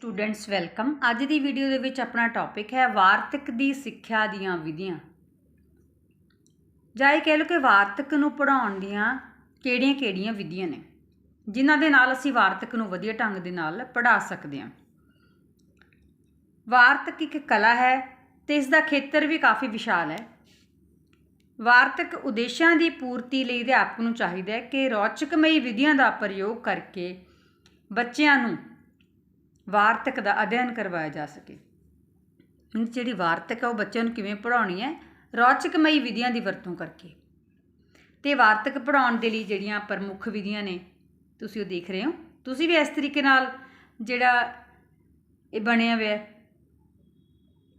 Students welcome. ਅੱਜ ਦੀ video ਦੇ ਵਿੱਚ ਆਪਣਾ ਟੌਪਿਕ ਹੈ ਵਾਰਤਕ ਦੀ ਸਿੱਖਿਆ ਦੀਆਂ ਵਿਧੀਆਂ। ਜਾਂ ਇਹ ਕਹਿ ਲਓ ਕਿ ਵਾਰਤਕ ਨੂੰ ਪੜ੍ਹਾਉਣ ਦੀਆਂ ਕਿਹੜੀਆਂ-ਕਿਹੜੀਆਂ ਵਿਧੀਆਂ ਨੇ, ਜਿਨ੍ਹਾਂ ਦੇ ਨਾਲ ਅਸੀਂ ਵਾਰਤਕ ਨੂੰ ਵਧੀਆ ਢੰਗ ਦੇ ਨਾਲ ਪੜ੍ਹਾ ਸਕਦੇ ਹਾਂ। ਵਾਰਤਕ ਇੱਕ ਕਲਾ ਹੈ ਤੇ ਇਸ ਦਾ ਖੇਤਰ ਵੀ ਕਾਫੀ ਵਿਸ਼ਾਲ ਹੈ। ਵਾਰਤਕ ਉਦੇਸ਼ਾਂ ਦੀ ਪੂਰਤੀ ਲਈ ਅਧਿਆਪਕ ਨੂੰ ਚਾਹੀਦਾ ਹੈ ਕਿ ਰੌਚਕਮਈ ਵਿਧੀਆਂ ਦਾ ਪ੍ਰਯੋਗ ਕਰਕੇ ਬੱਚਿਆਂ ਨੂੰ ਵਾਰਤਕ ਦਾ ਅਧਿਐਨ ਕਰਵਾਇਆ ਜਾ ਸਕੇ। ਜਿਹੜੀ ਵਾਰਤਕ ਹੈ ਉਹ ਬੱਚਿਆਂ ਨੂੰ ਕਿਵੇਂ ਪੜ੍ਹਾਉਣੀ ਹੈ? ਰੌਚਕਮਈ ਵਿਧੀਆਂ ਦੀ ਵਰਤੋਂ ਕਰਕੇ। ਤੇ ਵਾਰਤਕ ਪੜ੍ਹਾਉਣ ਦੇ ਲਈ ਜਿਹੜੀਆਂ ਪ੍ਰਮੁੱਖ ਵਿਧੀਆਂ ਨੇ, ਤੁਸੀਂ ਉਹ ਦੇਖ ਰਹੇ ਹੋ। ਤੁਸੀਂ ਵੀ ਇਸ ਤਰੀਕੇ ਨਾਲ ਜਿਹੜਾ ਇਹ ਬਣਿਆ ਹੋਇਆ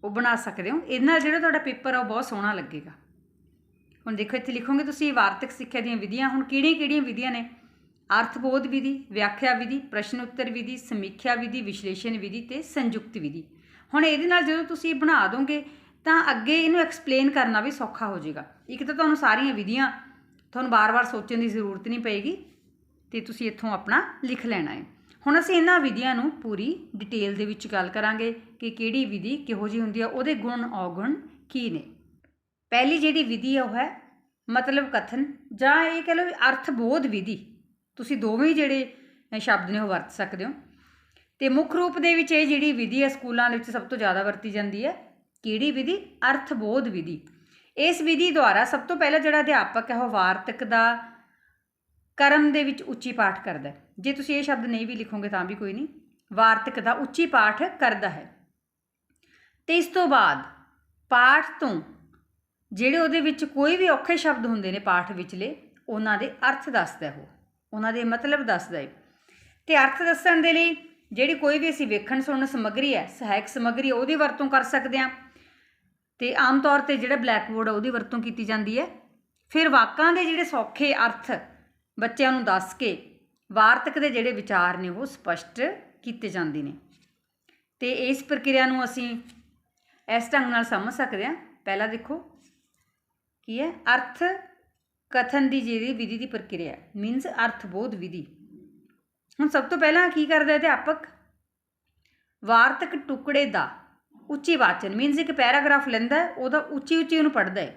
ਉਹ ਬਣਾ ਸਕਦੇ ਹੋ। ਇਹਦੇ ਨਾਲ ਜਿਹੜਾ ਤੁਹਾਡਾ ਪੇਪਰ ਆ, ਉਹ ਬਹੁਤ ਸੋਹਣਾ ਲੱਗੇਗਾ। ਹੁਣ ਦੇਖੋ, ਇੱਥੇ ਲਿਖੋਗੇ ਤੁਸੀਂ ਵਾਰਤਕ ਸਿੱਖਿਆ ਦੀਆਂ ਵਿਧੀਆਂ ਹੁਣ ਕਿਹੜੀਆਂ-ਕਿਹੜੀਆਂ ਵਿਧੀਆਂ ਨੇ? ਅਰਥਬੋਧ ਵਿਧੀ, ਵਿਆਖਿਆ ਵਿਧੀ ਪ੍ਰਸ਼ਨ ਉੱਤਰ ਵਿਧੀ, ਸਮੀਖਿਆ ਵਿਧੀ, ਵਿਸ਼ਲੇਸ਼ਣ ਵਿਧੀ ਤੇ ਸੰਯੁਕਤ ਵਿਧੀ। ਹੁਣ ਇਹਦੇ ਨਾਲ ਜਦੋਂ ਤੁਸੀਂ ਬਣਾ ਦੋਗੇ, ਤਾਂ ਅੱਗੇ ਇਹਨੂੰ ਐਕਸਪਲੇਨ ਕਰਨਾ ਵੀ ਸੌਖਾ ਹੋ ਜਾਏਗਾ। ਇੱਕ ਤਾਂ ਤੁਹਾਨੂੰ ਸਾਰੀਆਂ ਵਿਧੀਆਂ ਤੁਹਾਨੂੰ ਬਾਰ-ਬਾਰ ਸੋਚਣ ਦੀ ਜ਼ਰੂਰਤ ਨਹੀਂ ਪਏਗੀ ਤੇ ਤੁਸੀਂ ਇੱਥੋਂ ਆਪਣਾ ਲਿਖ ਲੈਣਾ ਹੈ। ਹੁਣ ਅਸੀਂ ਇਹਨਾਂ ਵਿਧੀਆਂ ਨੂੰ ਪੂਰੀ ਡਿਟੇਲ ਦੇ ਵਿੱਚ ਗੱਲ ਕਰਾਂਗੇ ਕਿ ਕਿਹੜੀ ਵਿਧੀ ਕਿਹੋ ਜਿਹੀ ਹੁੰਦੀ ਹੈ ਉਹਦੇ ਗੁਣ, ਔਗੁਣ ਕੀ ਨੇ। ਪਹਿਲੀ ਜਿਹੜੀ ਵਿਧੀ ਹੈ ਉਹ ਹੈ ਮਤਲਬ ਕਥਨ ਜਾਂ ਇਹ ਕਹ ਲਓ ਵੀ ਅਰਥਬੋਧ ਵਿਧੀ। ਤੁਸੀਂ ਦੋਵੇਂ ਜਿਹੜੇ ਸ਼ਬਦ ਨੇ ਉਹ ਵਰਤ ਸਕਦੇ ਹੋ। ਤੇ ਮੁੱਖ ਰੂਪ ਦੇ ਵਿੱਚ ਇਹ ਜਿਹੜੀ ਵਿਧੀ ਹੈ, ਸਕੂਲਾਂ ਦੇ ਵਿੱਚ ਸਭ ਤੋਂ ਜ਼ਿਆਦਾ ਵਰਤੀ ਜਾਂਦੀ ਹੈ, ਕਿਹੜੀ ਵਿਧੀ? ਅਰਥਬੋਧ ਵਿਧੀ। ਇਸ ਵਿਧੀ ਦੁਆਰਾ ਸਭ ਤੋਂ ਪਹਿਲਾਂ ਜਿਹੜਾ ਅਧਿਆਪਕ ਹੈ, ਉਹ ਵਾਰਤਕ ਦਾ ਕਰਮ ਦੇ ਵਿੱਚ ਉੱਚੀ ਪਾਠ ਕਰਦਾ ਜੇ ਤੁਸੀਂ ਇਹ ਸ਼ਬਦ ਨਹੀਂ ਵੀ ਲਿਖੋਗੇ ਤਾਂ ਵੀ ਕੋਈ ਨਹੀਂ, ਵਾਰਤਕ ਦਾ ਉੱਚੀ ਪਾਠ ਕਰਦਾ ਹੈ। ਤੇ ਇਸ ਤੋਂ ਬਾਅਦ ਪਾਠ ਤੋਂ ਜਿਹੜੇ ਉਹਦੇ ਵਿੱਚ ਕੋਈ ਵੀ ਔਖੇ ਸ਼ਬਦ ਹੁੰਦੇ ਨੇ ਪਾਠ ਵਿਚਲੇ, ਉਹਨਾਂ ਦੇ ਅਰਥ ਦੱਸਦਾ ਉਹ। ਉਹਨਾਂ ਦੇ ਮਤਲਬ ਦੱਸਦਾ ਹੈ ਤੇ ਅਰਥ ਦੱਸਣ ਦੇ ਲਈ ਜਿਹੜੀ ਕੋਈ ਵੀ ਅਸੀਂ ਵੇਖਣ ਸੁਣਨ ਸਮੱਗਰੀ ਹੈ, ਸਹਾਇਕ ਸਮੱਗਰੀ, ਉਹਦੀ ਵਰਤੋਂ ਕਰ ਸਕਦੇ ਹਾਂ। ਤੇ ਆਮ ਤੌਰ ਤੇ ਜਿਹੜਾ ਬਲੈਕਬੋਰਡ ਹੈ ਉਹਦੀ ਵਰਤੋਂ ਕੀਤੀ ਜਾਂਦੀ ਹੈ। ਫਿਰ ਵਾਕਾਂ ਦੇ ਜਿਹੜੇ ਸੌਖੇ ਅਰਥ ਬੱਚਿਆਂ ਨੂੰ ਦੱਸ ਕੇ, ਵਾਰਤਕ ਦੇ ਜਿਹੜੇ ਵਿਚਾਰ ਨੇ, ਉਹ ਸਪਸ਼ਟ ਕੀਤੇ ਜਾਂਦੇ ਨੇ। ਤੇ ਇਸ ਪ੍ਰਕਿਰਿਆ ਨੂੰ ਅਸੀਂ ਇਸ ਢੰਗ ਨਾਲ ਸਮਝ ਸਕਦੇ ਹਾਂ। ਪਹਿਲਾਂ ਦੇਖੋ, ਕੀ ਹੈ? ਅਰਥ ਕਥਨ ਦੀ ਜਿਹੜੀ ਵਿਧੀ ਦੀ ਪ੍ਰਕਿਰਿਆ ਮੀਨਸ ਅਰਥਬੋਧ ਵਿਧੀ। ਹੁਣ ਸਭ ਤੋਂ ਪਹਿਲਾਂ ਕੀ ਕਰਦਾ ਅਧਿਆਪਕ? ਵਾਰਤਕ ਟੁਕੜੇ ਦਾ ਉੱਚੀ ਵਾਚਨ ਮੀਨਸ ਇੱਕ ਪੈਰਾਗ੍ਰਾਫ ਲੈਂਦਾ ਉਹਦਾ ਉੱਚੀ ਉੱਚੀ ਉਹਨੂੰ ਪੜ੍ਹਦਾ ਹੈ।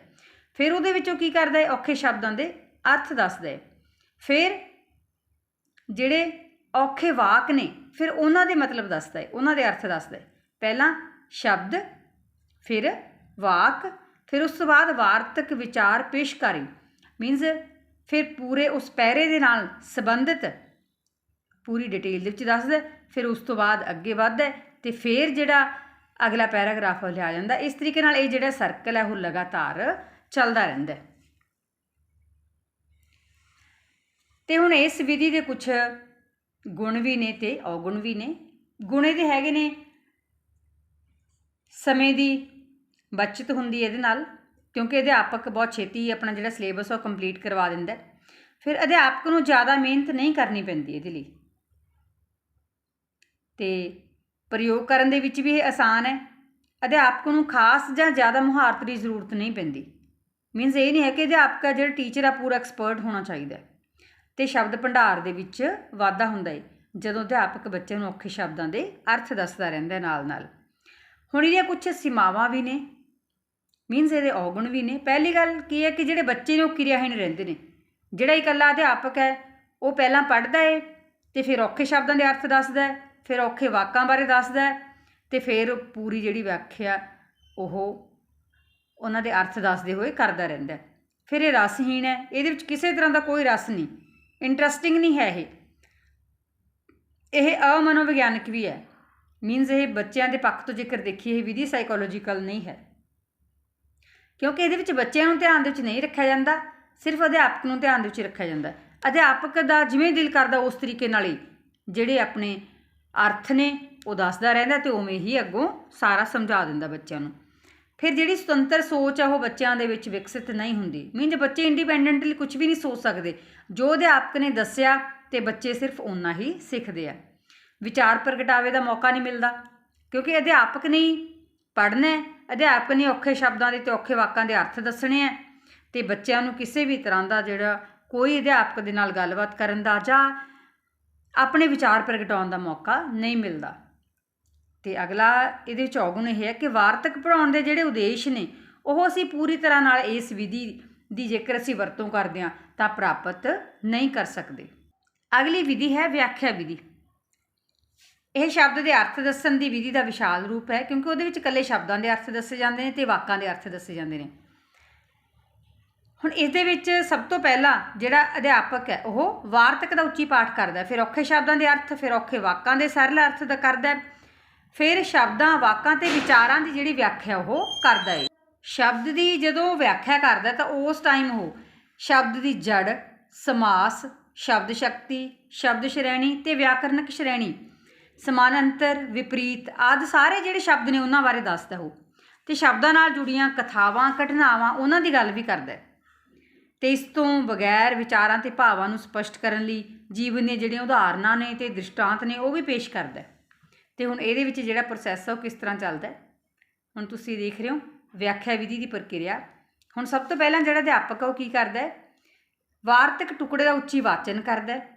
ਫਿਰ ਉਹਦੇ ਵਿੱਚੋਂ ਕੀ ਕਰਦਾ ਹੈ? ਔਖੇ ਸ਼ਬਦਾਂ ਦੇ ਅਰਥ ਦੱਸਦਾ ਹੈ। ਫਿਰ ਜਿਹੜੇ ਔਖੇ ਵਾਕ ਨੇ, ਫਿਰ ਉਹਨਾਂ ਦੇ ਮਤਲਬ ਦੱਸਦਾ ਹੈ, ਉਹਨਾਂ ਦੇ ਅਰਥ ਦੱਸਦਾ ਹੈ। ਪਹਿਲਾਂ ਸ਼ਬਦ, ਫਿਰ ਵਾਕ, ਫਿਰ ਉਸ ਤੋਂ ਬਾਅਦ ਵਾਰਤਕ ਵਿਚਾਰ ਪੇਸ਼ਕਾਰੀ ਮੀਨਸ ਫਿਰ ਪੂਰੇ ਉਸ ਪਹਿਰੇ ਦੇ ਨਾਲ ਸੰਬੰਧਿਤ ਪੂਰੀ ਡਿਟੇਲ ਦੇ ਵਿੱਚ ਦੱਸਦਾ, ਫਿਰ ਉਸ ਤੋਂ ਬਾਅਦ ਅੱਗੇ ਵੱਧਦਾ ਹੈ ਤੇ ਫਿਰ ਜਿਹੜਾ ਅਗਲਾ ਪੈਰਾਗ੍ਰਾਫ ਲਿਆ ਜਾਂਦਾ। ਇਸ ਤਰੀਕੇ ਨਾਲ ਇਹ ਜਿਹੜਾ ਸਰਕਲ ਹੈ, ਉਹ ਲਗਾਤਾਰ ਚੱਲਦਾ ਰਹਿੰਦਾ ਹੈ। ਤੇ ਹੁਣ ਇਸ ਵਿਧੀ ਦੇ ਕੁਝ ਗੁਣ ਵੀ ਨੇ ਤੇ ਔਗੁਣ ਵੀ ਨੇ। ਗੁਣੇ ਦੇ ਹੈਗੇ ਨੇ, ਸਮੇਂ ਦੀ ਬਚਤ ਹੁੰਦੀ ਹੈ ਇਹਦੇ ਨਾਲ ਕਿਉਂਕਿ ਅਧਿਆਪਕ ਬਹੁਤ ਛੇਤੀ ਆਪਣਾ ਜਿਹੜਾ ਸਿਲੇਬਸ ਉਹ ਕੰਪਲੀਟ ਕਰਵਾ ਦਿੰਦਾ ਫਿਰ ਅਧਿਆਪਕ ਨੂੰ ਜ਼ਿਆਦਾ ਮਿਹਨਤ ਨਹੀਂ ਕਰਨੀ ਪੈਂਦੀ ਇਹਦੇ ਲਈ। ਤੇ ਪ੍ਰਯੋਗ ਕਰਨ ਦੇ ਵਿੱਚ ਵੀ ਇਹ ਆਸਾਨ ਹੈ। ਅਧਿਆਪਕ ਨੂੰ ਖਾਸ ਜਾਂ ਜ਼ਿਆਦਾ ਮੁਹਾਰਤ ਦੀ ਜ਼ਰੂਰਤ ਨਹੀਂ ਪੈਂਦੀ। ਮੀਨਸ ਇਹ ਨਹੀਂ ਹੈ ਕਿ ਅਧਿਆਪਕ ਆ ਜਿਹੜਾ ਟੀਚਰ ਆ ਪੂਰਾ ਐਕਸਪਰਟ ਹੋਣਾ ਚਾਹੀਦਾ ਹੈ। ਤੇ ਸ਼ਬਦ ਭੰਡਾਰ ਦੇ ਵਿੱਚ ਵਾਧਾ ਹੁੰਦਾ ਹੈ, ਜਦੋਂ ਅਧਿਆਪਕ ਬੱਚੇ ਨੂੰ ਔਖੇ ਸ਼ਬਦਾਂ ਦੇ ਅਰਥ ਦੱਸਦਾ ਰਹਿੰਦਾ ਨਾਲ ਨਾਲ ਹੁਣ ਇਹਦੀਆਂ ਕੁਝ ਸੀਮਾਵਾਂ ਵੀ ਨੇ। ਮੀਨਸ ਇਹਦੇ ਔਗੁਣ ਵੀ ਨੇ। ਪਹਿਲੀ ਗੱਲ ਕੀ ਹੈ ਕਿ ਜਿਹੜੇ ਬੱਚੇ ਨੇ ਉਹ ਕਿਰਿਆਹੀਣ ਰਹਿੰਦੇ ਨੇ। ਜਿਹੜਾ ਇਕੱਲਾ ਅਧਿਆਪਕ ਹੈ, ਉਹ ਪਹਿਲਾਂ ਪੜ੍ਹਦਾ ਏ, ਤੇ ਫਿਰ ਔਖੇ ਸ਼ਬਦਾਂ ਦੇ ਅਰਥ ਦੱਸਦਾ ਫਿਰ ਔਖੇ ਵਾਕਾਂ ਬਾਰੇ ਦੱਸਦਾ ਹੈ, ਤੇ ਫਿਰ ਪੂਰੀ ਜਿਹੜੀ ਵਿਆਖਿਆ ਉਹ ਉਹਨਾਂ ਦੇ ਅਰਥ ਦੱਸਦੇ ਹੋਏ ਕਰਦਾ ਰਹਿੰਦਾ ਫਿਰ ਇਹ ਰਸਹੀਣ ਹੈ। ਇਹਦੇ ਵਿੱਚ ਕਿਸੇ ਤਰ੍ਹਾਂ ਦਾ ਕੋਈ ਰਸ ਨਹੀਂ। ਇੰਟਰਸਟਿੰਗ ਨਹੀਂ ਹੈ ਇਹ। ਇਹ ਅਮਨੋਵਿਗਿਆਨਕ ਵੀ ਹੈ। ਮੀਨਸ ਇਹ ਬੱਚਿਆਂ ਦੇ ਪੱਖ ਤੋਂ ਜੇਕਰ ਦੇਖੀਏ, ਇਹ ਵਿਧੀ ਸਾਈਕੋਲੋਜੀਕਲ ਨਹੀਂ ਹੈ। ਕਿਉਂਕਿ ਇਹਦੇ ਵਿੱਚ ਬੱਚਿਆਂ ਨੂੰ ਧਿਆਨ ਦੇ ਵਿੱਚ ਨਹੀਂ ਰੱਖਿਆ ਜਾਂਦਾ, ਸਿਰਫ ਅਧਿਆਪਕ ਨੂੰ ਧਿਆਨ ਦੇ ਵਿੱਚ ਰੱਖਿਆ ਜਾਂਦਾ। ਅਧਿਆਪਕ ਦਾ ਜਿਵੇਂ ਦਿਲ ਕਰਦਾ ਉਸ ਤਰੀਕੇ ਨਾਲ ਹੀ, ਜਿਹੜੇ ਆਪਣੇ ਅਰਥ ਨੇ, ਉਹ ਦੱਸਦਾ ਰਹਿੰਦਾ ਤੇ ਉਵੇਂ ਹੀ ਅੱਗੋਂ ਸਾਰਾ ਸਮਝਾ ਦਿੰਦਾ ਬੱਚਿਆਂ ਨੂੰ। ਫਿਰ ਜਿਹੜੀ ਸੁਤੰਤਰ ਸੋਚ ਆ, ਉਹ ਬੱਚਿਆਂ ਦੇ ਵਿੱਚ ਵਿਕਸਿਤ ਨਹੀਂ ਹੁੰਦੀ। ਮੀਨਸ ਬੱਚੇ ਇੰਡੀਪੈਂਡੈਂਟਲੀ ਕੁਝ ਵੀ ਨਹੀਂ ਸੋਚ ਸਕਦੇ, ਜੋ ਅਧਿਆਪਕ ਨੇ ਦੱਸਿਆ ਤੇ ਬੱਚੇ ਸਿਰਫ ਓਨਾ ਹੀ ਸਿੱਖਦੇ ਆ। ਵਿਚਾਰ ਪ੍ਰਗਟਾਵੇ ਦਾ ਮੌਕਾ ਨਹੀਂ ਮਿਲਦਾ, ਕਿਉਂਕਿ ਅਧਿਆਪਕ ਨੇ ਪੜ੍ਹਨਾ ਅਧਿਆਪਕ ਨੇ ਔਖੇ ਸ਼ਬਦਾਂ ਦੇ ਤੇ ਔਖੇ ਵਾਕਾਂ ਦੇ ਅਰਥ ਦੱਸਣੇ ਆ ਤੇ ਬੱਚਿਆਂ ਨੂੰ ਕਿਸੇ ਵੀ ਤਰ੍ਹਾਂ ਦਾ ਜਿਹੜਾ ਕੋਈ ਅਧਿਆਪਕ ਦੇ ਨਾਲ ਗੱਲਬਾਤ ਕਰਨ ਦਾ ਜਾਂ ਆਪਣੇ ਵਿਚਾਰ ਪ੍ਰਗਟਾਉਣ ਦਾ ਮੌਕਾ ਨਹੀਂ ਮਿਲਦਾ। ਤੇ ਅਗਲਾ ਇਹਦੇ ਵਿੱਚ ਔਗੁਣ ਇਹ ਹੈ ਕਿ ਵਾਰਤਕ ਪੜਾਉਣ ਦੇ ਜਿਹੜੇ ਉਦੇਸ਼ ਨੇ, ਉਹ ਅਸੀਂ ਪੂਰੀ ਤਰ੍ਹਾਂ ਨਾਲ ਇਸ ਵਿਧੀ ਦੀ ਜੇਕਰ ਅਸੀਂ ਵਰਤੋਂ ਕਰਦੇ ਹਾਂ ਤਾਂ ਪ੍ਰਾਪਤ ਨਹੀਂ ਕਰ ਸਕਦੇ। ਅਗਲੀ ਵਿਧੀ ਹੈ ਵਿਆਖਿਆ ਵਿਧੀ। ਇਹ ਸ਼ਬਦ ਦੇ ਅਰਥ ਦੱਸਣ ਦੀ ਵਿਧੀ ਦਾ ਵਿਸ਼ਾਲ ਰੂਪ ਹੈ, ਕਿਉਂਕਿ ਉਹਦੇ ਵਿੱਚ ਇਕੱਲੇ ਸ਼ਬਦਾਂ ਦੇ ਅਰਥ ਦੱਸੇ ਜਾਂਦੇ ਨੇ ਤੇ ਵਾਕਾਂ ਦੇ ਅਰਥ ਦੱਸੇ ਜਾਂਦੇ ਨੇ। ਹੁਣ ਇਸ ਦੇ ਵਿੱਚ ਸਭ ਤੋਂ ਪਹਿਲਾਂ ਜਿਹੜਾ ਅਧਿਆਪਕ ਹੈ, ਉਹ ਵਾਰਤਕ ਦਾ ਉੱਚੀ ਪਾਠ ਕਰਦਾ ਫਿਰ ਔਖੇ ਸ਼ਬਦਾਂ ਦੇ ਅਰਥ, ਫਿਰ ਔਖੇ ਵਾਕਾਂ ਦੇ ਸਰਲ ਅਰਥ ਦਾ ਕਰਦਾ ਫਿਰ ਸ਼ਬਦਾਂ, ਵਾਕਾਂ ਤੇ ਵਿਚਾਰਾਂ ਦੀ ਜਿਹੜੀ ਵਿਆਖਿਆ, ਉਹ ਕਰਦਾ ਹੈ। ਸ਼ਬਦ ਦੀ ਜਦੋਂ ਵਿਆਖਿਆ ਕਰਦਾ ਤਾਂ ਉਸ ਟਾਈਮ ਉਹ ਸ਼ਬਦ ਦੀ ਜੜ ਸਮਾਸ, ਸ਼ਬਦ ਸ਼ਕਤੀ, ਸ਼ਬਦ ਸ਼੍ਰੇਣੀ ਤੇ ਵਿਆਕਰਨਕ ਸ਼੍ਰੇਣੀ ਸਮਾਨਾਂਤਰ, ਵਿਪਰੀਤ ਆਦਿ ਸਾਰੇ ਜਿਹੜੇ ਸ਼ਬਦ ਨੇ ਉਹਨਾਂ ਬਾਰੇ ਦੱਸਦਾ ਉਹ। ਤੇ ਸ਼ਬਦਾਂ ਨਾਲ ਜੁੜੀਆਂ ਕਥਾਵਾਂ, ਘਟਨਾਵਾਂ ਉਹਨਾਂ ਦੀ ਗੱਲ ਵੀ ਕਰਦਾ ਹੈ। ਤੇ ਇਸ ਤੋਂ ਬਗੈਰ ਵਿਚਾਰਾਂ ਤੇ ਭਾਵਾਂ ਨੂੰ ਸਪਸ਼ਟ ਕਰਨ ਲਈ ਜੀਵਨ ਦੀਆਂ ਜਿਹੜੀਆਂ ਉਦਾਹਰਨਾਂ ਨੇ ਤੇ ਦ੍ਰਿਸ਼ਟਾਂਤ ਨੇ ਉਹ ਵੀ ਪੇਸ਼ ਕਰਦਾ ਹੈ। ਤੇ ਹੁਣ ਇਹਦੇ ਵਿੱਚ ਜਿਹੜਾ ਪ੍ਰੋਸੈਸ ਆ ਉਹ ਕਿਸ ਤਰ੍ਹਾਂ ਚੱਲਦਾ ਹੁਣ ਤੁਸੀਂ ਦੇਖ ਰਹੇ ਹੋ ਵਿਆਖਿਆ ਵਿਧੀ ਦੀ ਪ੍ਰਕਿਰਿਆ। ਹੁਣ ਸਭ ਤੋਂ ਪਹਿਲਾਂ ਜਿਹੜਾ ਅਧਿਆਪਕ ਹੈ ਉਹ ਕੀ ਕਰਦਾ ਹੈ? ਵਾਰਤਕ ਟੁਕੜੇ ਦਾ ਉੱਚੀ ਵਾਚਨ ਕਰਦਾ ਹੈ।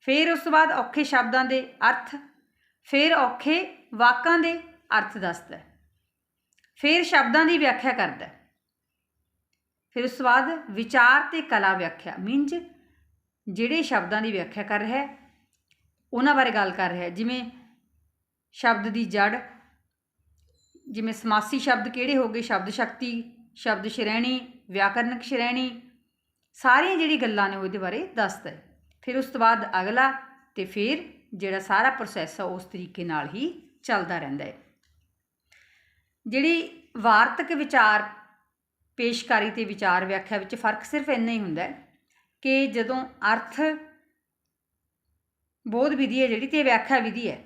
ਫਿਰ ਉਸ ਤੋਂ ਬਾਅਦ ਔਖੇ ਸ਼ਬਦਾਂ ਦੇ ਅਰਥ ਫਿਰ ਔਖੇ ਵਾਕਾਂ ਦੇ ਅਰਥ ਦੱਸਦਾ ਫਿਰ ਸ਼ਬਦਾਂ ਦੀ ਵਿਆਖਿਆ ਕਰਦਾ ਫਿਰ ਉਸ ਤੋਂ ਬਾਅਦ ਵਿਚਾਰ ਤੇ ਕਲਾ ਵਿਆਖਿਆ ਮੀਨਜ ਜਿਹੜੇ ਸ਼ਬਦਾਂ ਦੀ ਵਿਆਖਿਆ ਕਰ ਰਿਹਾ ਹੈ, ਉਹਨਾਂ ਬਾਰੇ ਗੱਲ ਕਰ ਰਿਹਾ ਹੈ। ਜਿਵੇਂ ਸ਼ਬਦ ਦੀ ਜੜ ਜਿਵੇਂ ਸਮਾਸੀ ਸ਼ਬਦ ਕਿਹੜੇ ਹੋ ਗਏ? ਸ਼ਬਦ ਸ਼ਕਤੀ, ਸ਼ਬਦ ਸ਼੍ਰੇਣੀ, ਵਿਆਕਰਨਕ ਸ਼੍ਰੇਣੀ, ਸਾਰੀਆਂ ਜਿਹੜੀ ਗੱਲਾਂ ਨੇ ਉਹਦੇ ਬਾਰੇ ਦੱਸਦਾ ਫਿਰ ਉਸ ਤੋਂ ਬਾਅਦ ਅਗਲਾ ਤੇ ਫਿਰ ਜਿਹੜਾ ਸਾਰਾ ਪ੍ਰੋਸੈਸ ਆ, ਉਸ ਤਰੀਕੇ ਨਾਲ ਹੀ ਚੱਲਦਾ ਰਹਿੰਦਾ ਹੈ। ਜਿਹੜੀ ਵਾਰਤਕ ਵਿਚਾਰ, ਪੇਸ਼ਕਾਰੀ ਤੇ ਵਿਚਾਰ ਵਿਆਖਿਆ ਵਿੱਚ ਫ਼ਰਕ ਸਿਰਫ ਇੰਨਾ ਹੀ ਹੁੰਦਾ ਹੈ ਕਿ ਜਦੋਂ ਅਰਥ ਬੋਧ ਵਿਧੀ ਹੈ ਜਿਹੜੀ ਤੇ ਵਿਆਖਿਆ ਵਿਧੀ ਹੈ,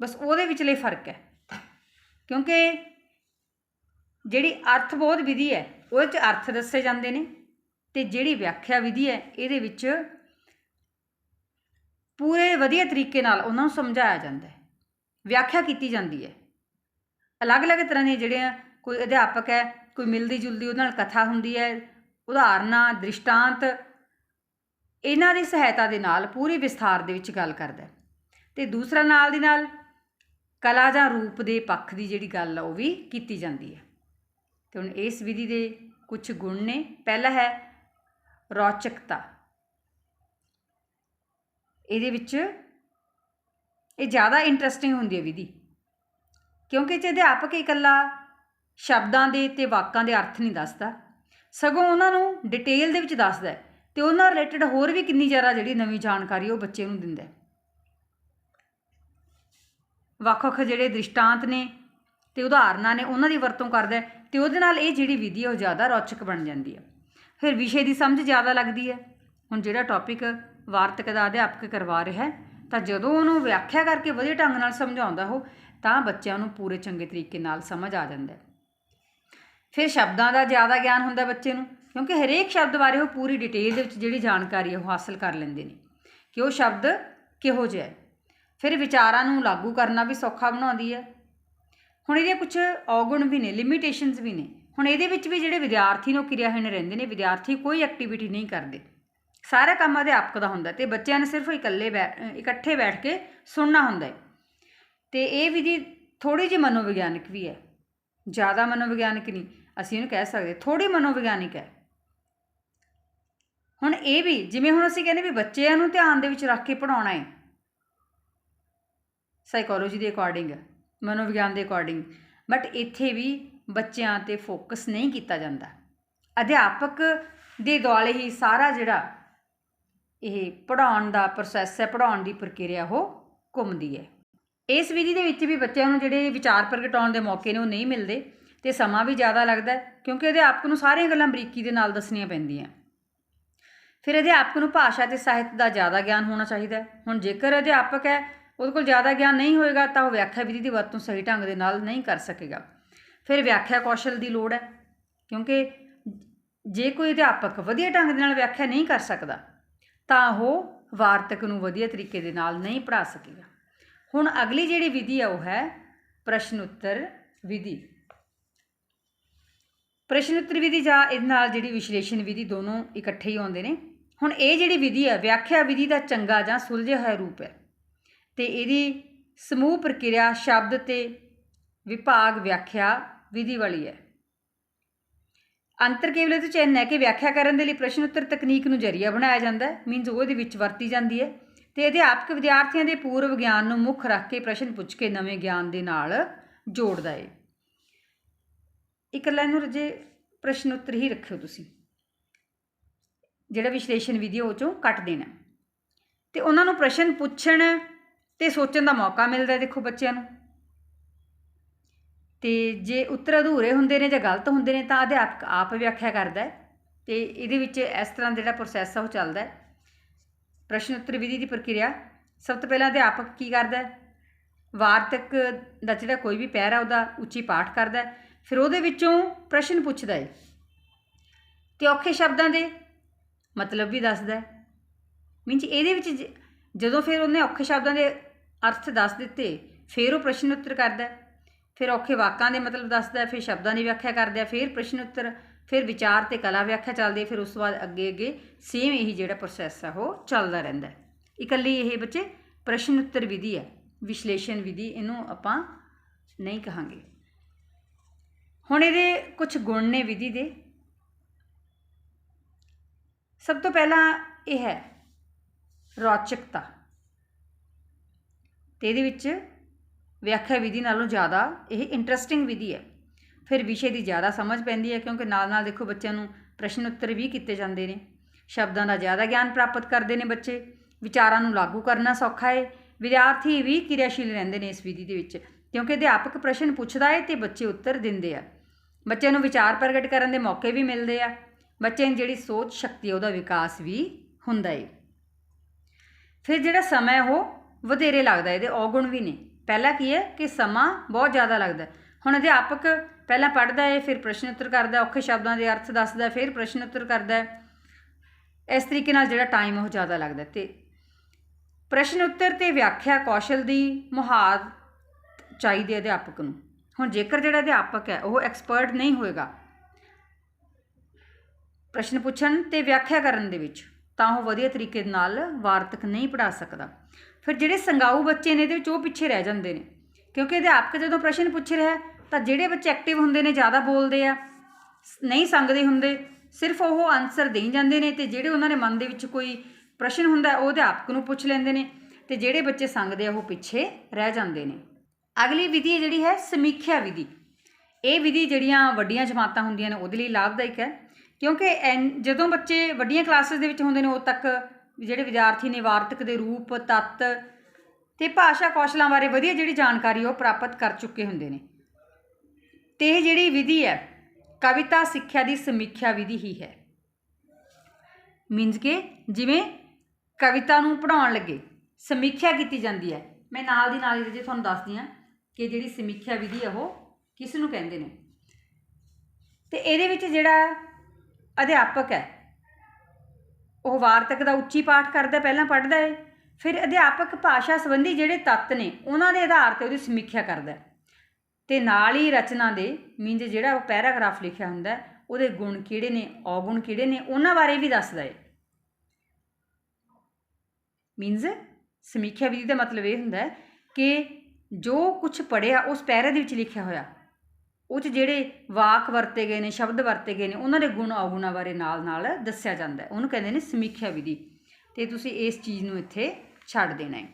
ਬਸ ਉਹਦੇ ਵਿਚਲੇ ਫ਼ਰਕ ਹੈ। ਕਿਉਂਕਿ ਜਿਹੜੀ ਅਰਥ ਬੋਧ ਵਿਧੀ ਹੈ, ਉਹਦੇ 'ਚ ਅਰਥ ਦੱਸੇ ਜਾਂਦੇ ਨੇ ਤੇ ਜਿਹੜੀ ਵਿਆਖਿਆ ਵਿਧੀ ਹੈ, ਇਹਦੇ ਵਿੱਚ ਪੂਰੇ ਵਧੀਆ ਤਰੀਕੇ ਨਾਲ ਉਹਨਾਂ ਨੂੰ ਸਮਝਾਇਆ ਜਾਂਦਾ ਹੈ। ਵਿਆਖਿਆ ਕੀਤੀ ਜਾਂਦੀ ਹੈ। ਅਲੱਗ-ਅਲੱਗ ਤਰ੍ਹਾਂ ਦੀਆਂ ਜਿਹੜੀਆਂ ਕੋਈ ਅਧਿਆਪਕ ਹੈ, ਕੋਈ ਮਿਲਦੀ ਜੁਲਦੀ ਉਹਦੇ ਨਾਲ ਕਥਾ ਹੁੰਦੀ ਹੈ, ਉਦਾਹਰਨਾਂ, ਦ੍ਰਿਸ਼ਟਾਂਤ, ਇਹਨਾਂ ਦੀ ਸਹਾਇਤਾ ਦੇ ਨਾਲ ਪੂਰੇ ਵਿਸਥਾਰ ਦੇ ਵਿੱਚ ਗੱਲ ਕਰਦਾ ਹੈ। ਤੇ ਦੂਸਰਾ ਨਾਲ ਦੀ ਨਾਲ ਕਲਾ ਜਾਂ ਰੂਪ ਦੇ ਪੱਖ ਦੀ ਜਿਹੜੀ ਗੱਲ ਆ ਉਹ ਵੀ ਕੀਤੀ ਜਾਂਦੀ ਹੈ। ਤੇ ਹੁਣ ਇਸ ਵਿਧੀ ਦੇ ਕੁਝ ਗੁਣ ਨੇ। ਪਹਿਲਾ ਹੈ ਰੌਚਕਤਾ। ਇਹਦੇ ਵਿੱਚ ਇਹ ਜ਼ਿਆਦਾ ਇੰਟਰਸਟਿੰਗ ਹੁੰਦੀ ਹੈ ਵਿਧੀ। ਕਿਉਂਕਿ ਜੇ ਅਧਿਆਪਕ ਇਕੱਲਾ ਸ਼ਬਦਾਂ ਦੇ ਤੇ ਵਾਕਾਂ ਦੇ ਅਰਥ ਨਹੀਂ ਦੱਸਦਾ। ਸਗੋਂ ਉਹਨਾਂ ਨੂੰ ਡਿਟੇਲ ਦੇ ਵਿੱਚ ਦੱਸਦਾ ਹੈ ਤੇ ਉਹਨਾਂ ਰਿਲੇਟਡ ਹੋਰ ਵੀ ਕਿੰਨੀ ਜ਼ਿਆਦਾ ਜਿਹੜੀ ਨਵੀਂ ਜਾਣਕਾਰੀ ਉਹ ਬੱਚੇ ਨੂੰ ਦਿੰਦਾ ਵੱਖ-ਵੱਖ ਜਿਹੜੇ ਦ੍ਰਿਸ਼ਟਾਂਤ ਨੇ ਤੇ ਉਦਾਹਰਨਾਂ ਨੇ ਉਹਨਾਂ ਦੀ ਵਰਤੋਂ ਕਰਦਾ ਹੈ ਤੇ ਉਹਦੇ ਨਾਲ ਇਹ ਜਿਹੜੀ ਵਿਧੀ ਹੈ ਉਹ ਜ਼ਿਆਦਾ ਰੌਚਕ ਬਣ ਜਾਂਦੀ ਹੈ। ਫਿਰ ਵਿਸ਼ੇ ਦੀ ਸਮਝ ਜ਼ਿਆਦਾ ਲੱਗਦੀ ਹੈ। ਹੁਣ ਜਿਹੜਾ ਟੌਪਿਕ ਵਾਰਤਕ ਦਾ ਅਧਿਆਪਕ ਕਰਵਾ ਰਿਹਾ ਹੈ, ਤਾਂ ਜਦੋਂ ਉਹਨੂੰ ਵਿਆਖਿਆ ਕਰਕੇ ਵਧੀਆ ਢੰਗ ਨਾਲ ਸਮਝਾਉਂਦਾ ਉਹ ਤਾਂ ਬੱਚਿਆਂ ਨੂੰ ਪੂਰੇ ਚੰਗੇ ਤਰੀਕੇ ਨਾਲ ਸਮਝ ਆ ਜਾਂਦਾ ਹੈ। ਫਿਰ ਸ਼ਬਦਾਂ ਦਾ ਜ਼ਿਆਦਾ ਗਿਆਨ ਹੁੰਦਾ ਬੱਚੇ ਨੂੰ, ਕਿਉਂਕਿ ਹਰੇਕ ਸ਼ਬਦ ਬਾਰੇ ਉਹ ਪੂਰੀ ਡਿਟੇਲ ਦੇ ਵਿੱਚ ਜਿਹੜੀ ਜਾਣਕਾਰੀ ਹੈ ਉਹ ਹਾਸਲ ਕਰ ਲੈਂਦੇ ਨੇ, ਕਿ ਉਹ ਸ਼ਬਦ ਕਿਹੋ ਜਿਹਾ ਹੈ। ਫਿਰ ਵਿਚਾਰਾਂ ਨੂੰ ਲਾਗੂ ਕਰਨਾ ਵੀ ਸੌਖਾ ਬਣਾਉਂਦੀ ਹੈ। ਹੁਣ ਇਹਦੇ ਕੁਝ ਔਗੁਣ ਵੀ ਨੇ ਲਿਮਿਟੇਸ਼ਨਸ ਵੀ ਨੇ। ਹੁਣ ਇਹਦੇ ਵਿੱਚ ਵੀ ਜਿਹੜੇ ਵਿਦਿਆਰਥੀ ਨੂੰ ਕਿਰਿਆਹੀਣ ਰਹਿੰਦੇ ਨੇ, ਵਿਦਿਆਰਥੀ ਕੋਈ ਐਕਟੀਵਿਟੀ ਨਹੀਂ ਕਰਦੇ। ਸਾਰਾ ਕੰਮ ਅਧਿਆਪਕ ਦਾ ਹੁੰਦਾ ਤੇ ਬੱਚਿਆਂ ਨੇ ਸਿਰਫ ਇਕੱਲੇ ਇਕੱਠੇ ਬੈਠ ਕੇ ਸੁਣਨਾ ਹੁੰਦਾ ਹੈ। ਤੇ ਇਹ ਵਿਧੀ ਥੋੜੀ ਜਿਹੀ ਮਨੋਵਿਗਿਆਨਿਕ ਵੀ ਹੈ। ਜ਼ਿਆਦਾ ਮਨੋਵਿਗਿਆਨਕ ਨਹੀਂ, ਅਸੀਂ ਇਹਨੂੰ ਕਹਿ ਸਕਦੇ ਥੋੜੀ ਮਨੋਵਿਗਿਆਨਕ ਹੈ। ਹੁਣ ਇਹ ਵੀ, ਜਿਵੇਂ ਹੁਣ ਅਸੀਂ ਕਹਿੰਦੇ ਵੀ ਬੱਚਿਆਂ ਨੂੰ ਧਿਆਨ ਦੇ ਵਿੱਚ ਰੱਖ ਕੇ ਪੜਾਉਣਾ ਹੈ। ਸਾਈਕੋਲੋਜੀ ਦੇ ਅਕੋਰਡਿੰਗ ਮਨੋਵਿਗਿਆਨ ਦੇ ਅਕੋਰਡਿੰਗ ਬਟ ਇੱਥੇ ਵੀ ਬੱਚਿਆਂ ਤੇ ਫੋਕਸ ਨਹੀਂ ਕੀਤਾ ਜਾਂਦਾ। ਅਧਿਆਪਕ ਦੇ ਦੁਆਲੇ ਹੀ ਸਾਰਾ ਜਿਹੜਾ ਇਹ ਪੜਾਉਣ ਦਾ ਪ੍ਰੋਸੈਸ ਹੈ ਪੜਾਉਣ ਦੀ ਪ੍ਰਕਿਰਿਆ ਉਹ ਘੁੰਮਦੀ ਹੈ। ਇਸ ਵਿਧੀ ਦੇ ਵਿੱਚ ਵੀ ਬੱਚਿਆਂ ਨੂੰ ਜਿਹੜੇ ਵਿਚਾਰ ਪ੍ਰਗਟਾਉਣ ਦੇ ਮੌਕੇ ਨੇ ਉਹ ਨਹੀਂ ਮਿਲਦੇ ਤੇ ਸਮਾਂ ਵੀ ਜ਼ਿਆਦਾ ਲੱਗਦਾ ਕਿਉਂਕਿ ਅਧਿਆਪਕ ਨੂੰ ਸਾਰੀਆਂ ਗੱਲਾਂ ਬਰੀਕੀ ਦੇ ਨਾਲ ਦੱਸਣੀਆਂ ਪੈਂਦੀਆਂ। ਫਿਰ ਅਧਿਆਪਕ ਨੂੰ ਭਾਸ਼ਾ ਤੇ ਸਾਹਿਤ ਦਾ ਜ਼ਿਆਦਾ ਗਿਆਨ ਹੋਣਾ ਚਾਹੀਦਾ ਹੈ। ਹੁਣ ਜੇਕਰ ਅਧਿਆਪਕ ਹੈ, ਉਹਦੇ ਕੋਲ ਜ਼ਿਆਦਾ ਗਿਆਨ ਨਹੀਂ ਹੋਏਗਾ ਤਾਂ ਉਹ ਵਿਆਖਿਆ ਵਿਧੀ ਦੀ ਵਰਤੋਂ ਸਹੀ ਢੰਗ ਦੇ ਨਾਲ ਨਹੀਂ ਕਰ ਸਕੇਗਾ। ਫਿਰ ਵਿਆਖਿਆ ਕੌਸ਼ਲ ਦੀ ਲੋੜ ਹੈ, ਕਿਉਂਕਿ ਜੇ ਕੋਈ ਅਧਿਆਪਕ ਵਧੀਆ ਢੰਗ ਦੇ ਨਾਲ ਵਿਆਖਿਆ ਨਹੀਂ ਕਰ ਸਕਦਾ ਤਾਂ ਉਹ ਵਾਰਤਕ ਨੂੰ ਵਧੀਆ ਤਰੀਕੇ ਦੇ ਨਾਲ ਨਹੀਂ ਪੜ੍ਹਾ ਸਕੇਗਾ ਹੁਣ ਅਗਲੀ ਜਿਹੜੀ ਵਿਧੀ ਆ ਉਹ ਹੈ ਪ੍ਰਸ਼ਨ ਉੱਤਰ ਵਿਧੀ। ਪ੍ਰਸ਼ਨ ਉੱਤਰ ਵਿਧੀ ਜਾਂ ਇਹਦੇ ਨਾਲ ਜਿਹੜੀ ਵਿਸ਼ਲੇਸ਼ਣ ਵਿਧੀ ਦੋਨੋਂ ਇਕੱਠੇ ਹੀ ਆਉਂਦੇ ਨੇ। ਹੁਣ ਇਹ ਜਿਹੜੀ ਵਿਧੀ ਹੈ ਵਿਆਖਿਆ ਵਿਧੀ ਦਾ ਚੰਗਾ ਜਾਂ ਸੁਲਝਿਆ ਹੋਇਆ ਰੂਪ ਹੈ। ਤੇ ਇਹਦੀ ਸਮੂਹ ਪ੍ਰਕਿਰਿਆ ਸ਼ਬਦ ਤੇ ਵਿਭਾਗ ਵਿਆਖਿਆ ਵਿਧੀ ਵਾਲੀ ਹੈ। ਅੰਤਰ ਕੇਵਲ ਇਹਦੇ ਚ ਇੰਨਾ ਹੈ ਕਿ ਵਿਆਖਿਆ ਕਰਨ ਦੇ ਲਈ ਪ੍ਰਸ਼ਨ ਉੱਤਰ ਤਕਨੀਕ ਨੂੰ ਜਰੀਆ ਬਣਾਇਆ ਜਾਂਦਾ ਹੈ ਮੀਨਸ ਉਹ ਇਹਦੇ ਵਿੱਚ ਵਰਤੀ ਜਾਂਦੀ ਹੈ। ਤੇ ਅਧਿਆਪਕ ਵਿਦਿਆਰਥੀਆਂ ਦੇ ਪੂਰਵ ਗਿਆਨ ਨੂੰ ਮੁੱਖ ਰੱਖ ਕੇ ਪ੍ਰਸ਼ਨ ਪੁੱਛ ਕੇ ਨਵੇਂ ਗਿਆਨ ਦੇ ਨਾਲ ਜੋੜਦਾ ਹੈ। ਇਕੱਲਾ ਨੂੰ ਰਜੇ ਪ੍ਰਸ਼ਨ ਉੱਤਰ ਹੀ ਰੱਖਿਓ ਤੁਸੀਂ। ਜਿਹੜਾ ਵਿਸ਼ਲੇਸ਼ਣ ਵਿਧੀ ਉਹ ਚੋਂ ਕੱਟ ਦੇਣਾ ਤੇ ਉਹਨਾਂ ਨੂੰ ਪ੍ਰਸ਼ਨ ਪੁੱਛਣ ਤੇ ਸੋਚਣ ਦਾ ਮੌਕਾ ਮਿਲਦਾ ਹੈ, ਦੇਖੋ ਬੱਚਿਆਂ ਨੂੰ। ਅਤੇ ਜੇ ਉੱਤਰ ਅਧੂਰੇ ਹੁੰਦੇ ਨੇ ਜਾਂ ਗਲਤ ਹੁੰਦੇ ਨੇ ਤਾਂ ਅਧਿਆਪਕ ਆਪ ਵਿਆਖਿਆ ਕਰਦਾ ਅਤੇ ਇਹਦੇ ਵਿੱਚ ਇਸ ਤਰ੍ਹਾਂ ਦਾ ਜਿਹੜਾ ਪ੍ਰੋਸੈਸ ਆ ਉਹ ਚੱਲਦਾ ਪ੍ਰਸ਼ਨ ਉੱਤਰ ਵਿਧੀ ਦੀ ਪ੍ਰਕਿਰਿਆ, ਸਭ ਤੋਂ ਪਹਿਲਾਂ ਅਧਿਆਪਕ ਕੀ ਕਰਦਾ ਵਾਰਤਕ ਦਾ ਜਿਹੜਾ ਕੋਈ ਵੀ ਪੈਰ ਪੈਰਾ ਉਹਦਾ ਉੱਚੀ ਪਾਠ ਕਰਦਾ ਫਿਰ ਉਹਦੇ ਵਿੱਚੋਂ ਪ੍ਰਸ਼ਨ ਪੁੱਛਦਾ ਹੈ। ਤੇ ਔਖੇ ਸ਼ਬਦਾਂ ਦੇ ਮਤਲਬ ਵੀ ਦੱਸਦਾ ਮੀਨਸ ਇਹਦੇ ਵਿੱਚ ਜਦੋਂ ਫਿਰ ਉਹਨੇ ਔਖੇ ਸ਼ਬਦਾਂ ਦੇ ਅਰਥ ਦੱਸ ਦਿੱਤੇ, ਫਿਰ ਉਹ ਪ੍ਰਸ਼ਨ ਉੱਤਰ ਕਰਦਾ ਫਿਰ ਔਖੇ ਵਾਕਾਂ ਦੇ ਮਤਲਬ ਦੱਸਦਾ ਫਿਰ ਸ਼ਬਦਾਂ ਦੀ ਵਿਆਖਿਆ ਕਰਦਾ ਫਿਰ ਪ੍ਰਸ਼ਨ ਉੱਤਰ, ਫਿਰ ਵਿਚਾਰ ਤੇ ਕਲਾ ਵਿਆਖਿਆ ਚੱਲਦੀ ਫਿਰ ਉਸ ਤੋਂ ਬਾਅਦ ਅੱਗੇ ਅੱਗੇ ਸੇਮ ਇਹੀ ਜਿਹੜਾ ਪ੍ਰੋਸੈਸ ਆ, ਉਹ ਚੱਲਦਾ ਰਹਿੰਦਾ ਇਕੱਲੀ ਇਹ ਬੱਚੇ ਪ੍ਰਸ਼ਨ ਉੱਤਰ ਵਿਧੀ ਹੈ, ਵਿਸ਼ਲੇਸ਼ਣ ਵਿਧੀ ਇਹਨੂੰ ਆਪਾਂ ਨਹੀਂ ਕਹਾਂਗੇ। ਹੁਣ ਇਹਦੇ ਕੁਝ ਗੁਣ ਨੇ ਵਿਧੀ ਦੇ। ਸਭ ਤੋਂ ਪਹਿਲਾਂ ਇਹ ਹੈ ਰੌਚਕਤਾ। ਤੇ ਇਹਦੇ ਵਿੱਚ ਵਿਆਖਿਆ ਵਿਧੀ ਨਾਲੋਂ ਜ਼ਿਆਦਾ ਇਹ ਇੰਟਰਸਟਿੰਗ ਵਿਧੀ ਹੈ। ਫਿਰ ਵਿਸ਼ੇ ਦੀ ਜ਼ਿਆਦਾ ਸਮਝ ਪੈਂਦੀ ਹੈ ਕਿਉਂਕਿ ਨਾਲ ਨਾਲ ਦੇਖੋ ਬੱਚਿਆਂ ਨੂੰ ਪ੍ਰਸ਼ਨ ਉੱਤਰ ਵੀ ਕੀਤੇ ਜਾਂਦੇ ਨੇ। ਸ਼ਬਦਾਂ ਦਾ ਜ਼ਿਆਦਾ ਗਿਆਨ ਪ੍ਰਾਪਤ ਕਰਦੇ ਨੇ ਬੱਚੇ। ਵਿਚਾਰਾਂ ਨੂੰ ਲਾਗੂ ਕਰਨਾ ਸੌਖਾ ਹੈ। ਵਿਦਿਆਰਥੀ ਵੀ ਕਿਰਿਆਸ਼ੀਲ ਰਹਿੰਦੇ ਨੇ ਇਸ ਵਿਧੀ ਦੇ ਵਿੱਚ ਕਿਉਂਕਿ ਅਧਿਆਪਕ ਪ੍ਰਸ਼ਨ ਪੁੱਛਦਾ ਹੈ ਤੇ ਬੱਚੇ ਉੱਤਰ ਦਿੰਦੇ ਆ। ਬੱਚਿਆਂ ਨੂੰ ਵਿਚਾਰ ਪ੍ਰਗਟ ਕਰਨ ਦੇ ਮੌਕੇ ਵੀ ਮਿਲਦੇ ਆ। ਬੱਚੇ ਦੀ ਜਿਹੜੀ ਸੋਚ ਸ਼ਕਤੀ ਹੈ ਉਹਦਾ ਵਿਕਾਸ ਵੀ ਹੁੰਦਾ ਹੈ। ਫਿਰ ਜਿਹੜਾ ਸਮਾਂ ਉਹ ਵਧੇਰੇ ਲੱਗਦਾ ਇਹਦੇ ਔਗੁਣ ਵੀ ਨੇ। ਪਹਿਲਾਂ ਕੀ ਹੈ ਕਿ ਸਮਾਂ ਬਹੁਤ ਜ਼ਿਆਦਾ ਲੱਗਦਾ ਹੁਣ ਅਧਿਆਪਕ ਪਹਿਲਾਂ ਪੜ੍ਹਦਾ ਹੈ, ਫਿਰ ਪ੍ਰਸ਼ਨ ਉੱਤਰ ਕਰਦਾ ਔਖੇ ਸ਼ਬਦਾਂ ਦੇ ਅਰਥ ਦੱਸਦਾ ਫਿਰ ਪ੍ਰਸ਼ਨ ਉੱਤਰ ਕਰਦਾ ਹੈ। ਇਸ ਤਰੀਕੇ ਨਾਲ ਜਿਹੜਾ ਟਾਈਮ ਉਹ ਜ਼ਿਆਦਾ ਲੱਗਦਾ ਹੈ। ਤੇ ਪ੍ਰਸ਼ਨ ਉੱਤਰ ਤੇ ਵਿਆਖਿਆ ਕੌਸ਼ਲ ਦੀ ਮੁਹਾਰ ਚਾਹੀਦੀ ਹੈ ਅਧਿਆਪਕ ਨੂੰ। ਹੁਣ ਜੇਕਰ ਜਿਹੜਾ ਅਧਿਆਪਕ ਹੈ ਉਹ ਐਕਸਪਰਟ ਨਹੀਂ ਹੋਏਗਾ ਪ੍ਰਸ਼ਨ ਪੁੱਛਣ ਤੇ ਵਿਆਖਿਆ ਕਰਨ ਦੇ ਵਿੱਚ, ਤਾਂ ਉਹ ਵਧੀਆ ਤਰੀਕੇ ਨਾਲ ਵਾਰਤਕ ਨਹੀਂ ਪੜ੍ਹਾ ਸਕਦਾ। ਫਿਰ ਜਿਹੜੇ ਸੰਗਾਊ ਬੱਚੇ ਨੇ ਇਹਦੇ ਵਿੱਚ ਉਹ ਪਿੱਛੇ ਰਹਿ ਜਾਂਦੇ ਨੇ। ਕਿਉਂਕਿ ਅਧਿਆਪਕ ਜਦੋਂ ਪ੍ਰਸ਼ਨ ਪੁੱਛ ਰਿਹਾ ਤਾਂ ਜਿਹੜੇ ਬੱਚੇ ਐਕਟਿਵ ਹੁੰਦੇ ਨੇ, ਜ਼ਿਆਦਾ ਬੋਲਦੇ ਆ ਨਹੀਂ ਸੰਗਦੇ ਹੁੰਦੇ, ਸਿਰਫ ਉਹ ਆਨਸਰ ਦੇਈ ਜਾਂਦੇ ਨੇ ਤੇ ਜਿਹੜੇ ਉਹਨਾਂ ਦੇ ਮਨ ਦੇ ਵਿੱਚ ਕੋਈ ਪ੍ਰਸ਼ਨ ਹੁੰਦਾ ਉਹ ਅਧਿਆਪਕ ਨੂੰ ਪੁੱਛ ਲੈਂਦੇ ਨੇ ਤੇ ਜਿਹੜੇ ਬੱਚੇ ਸੰਗਦੇ ਆ, ਉਹ ਪਿੱਛੇ ਰਹਿ ਜਾਂਦੇ ਨੇ। ਅਗਲੀ ਵਿਧੀ ਜਿਹੜੀ ਹੈ, ਸਮੀਖਿਆ ਵਿਧੀ। ਇਹ ਵਿਧੀ ਜਿਹੜੀਆਂ ਵੱਡੀਆਂ ਜਮਾਤਾਂ ਹੁੰਦੀਆਂ ਨੇ, ਉਹਦੇ ਲਈ ਲਾਭਦਾਇਕ ਹੈ। ਕਿਉਂਕਿ ਐਨ- ਜਦੋਂ ਬੱਚੇ ਵੱਡੀਆਂ ਕਲਾਸਿਸ ਦੇ ਵਿੱਚ ਹੁੰਦੇ ਨੇ, ਉਦੋਂ ਤੱਕ ਜਿਹੜੇ ਵਿਦਿਆਰਥੀ ਨੇ ਵਾਰਤਕ ਦੇ ਰੂਪ, ਤੱਤ ਤੇ ਭਾਸ਼ਾ ਕੌਸ਼ਲਾਂ ਬਾਰੇ ਵਧੀਆ ਜਿਹੜੀ ਜਾਣਕਾਰੀ ਉਹ ਪ੍ਰਾਪਤ ਕਰ ਚੁੱਕੇ ਹੁੰਦੇ ਨੇ। ਤੇ ਇਹ ਜਿਹੜੀ ਵਿਧੀ ਹੈ, ਕਵਿਤਾ ਸਿੱਖਿਆ ਦੀ ਸਮੀਖਿਆ ਵਿਧੀ ਹੀ ਹੈ। ਮੀਨਸ ਕਿ ਜਿਵੇਂ ਕਵਿਤਾ ਨੂੰ ਪੜਾਉਣ ਲੱਗੇ, ਸਮੀਖਿਆ ਕੀਤੀ ਜਾਂਦੀ ਹੈ। ਮੈਂ ਨਾਲ ਦੀ ਨਾਲ ਹੀ ਜੇ ਤੁਹਾਨੂੰ ਦੱਸਦੀ ਹਾਂ ਕਿ ਜਿਹੜੀ ਸਮੀਖਿਆ ਵਿਧੀ ਹੈ ਉਹ ਕਿਸ ਨੂੰ ਕਹਿੰਦੇ ਨੇ। ਤੇ ਇਹਦੇ ਵਿੱਚ ਜਿਹੜਾ ਅਧਿਆਪਕ ਹੈ ਉਹ ਵਾਰਤਕ ਦਾ ਉੱਚੀ ਪਾਠ ਕਰਦਾ, ਪਹਿਲਾਂ ਪੜ੍ਹਦਾ ਹੈ ਫਿਰ ਅਧਿਆਪਕ ਭਾਸ਼ਾ ਸੰਬੰਧੀ ਜਿਹੜੇ ਤੱਤ ਨੇ, ਉਹਨਾਂ ਦੇ ਆਧਾਰ ਤੇ ਉਹਦੀ ਸਮੀਖਿਆ ਕਰਦਾ ਹੈ ਤੇ ਨਾਲ ਹੀ ਰਚਨਾ ਦੇ ਮੀਨਜ਼ ਜਿਹੜਾ ਉਹ ਪੈਰਾਗ੍ਰਾਫ ਲਿਖਿਆ ਹੁੰਦਾ ਉਹਦੇ ਗੁਣ ਕਿਹੜੇ ਨੇ, ਔਗੁਣ ਕਿਹੜੇ ਨੇ, ਉਹਨਾਂ ਬਾਰੇ ਵੀ ਦੱਸਦਾ ਹੈ ਮੀਨਜ਼ ਸਮੀਖਿਆ ਵਿਧੀ ਦਾ ਮਤਲਬ ਇਹ ਹੁੰਦਾ ਕਿ ਜੋ ਕੁਝ ਪੜਿਆ ਉਸ ਪੈਰੇ ਦੇ ਵਿੱਚ ਲਿਖਿਆ ਹੋਇਆ। ਉਹ 'ਚ ਜਿਹੜੇ ਵਾਕ ਵਰਤੇ ਗਏ ਨੇ, ਸ਼ਬਦ ਵਰਤੇ ਗਏ ਨੇ, ਉਹਨਾਂ ਦੇ ਗੁਣ ਔਗੁਣਾਂ ਬਾਰੇ ਨਾਲ ਨਾਲ ਦੱਸਿਆ ਜਾਂਦਾ ਹੈ। ਉਹਨੂੰ ਕਹਿੰਦੇ ਨੇ ਸਮੀਖਿਆ ਵਿਧੀ। ਤੇ ਤੁਸੀਂ ਇਸ ਚੀਜ਼ ਨੂੰ ਇੱਥੇ ਛੱਡ ਦੇਣਾ ਹੈ।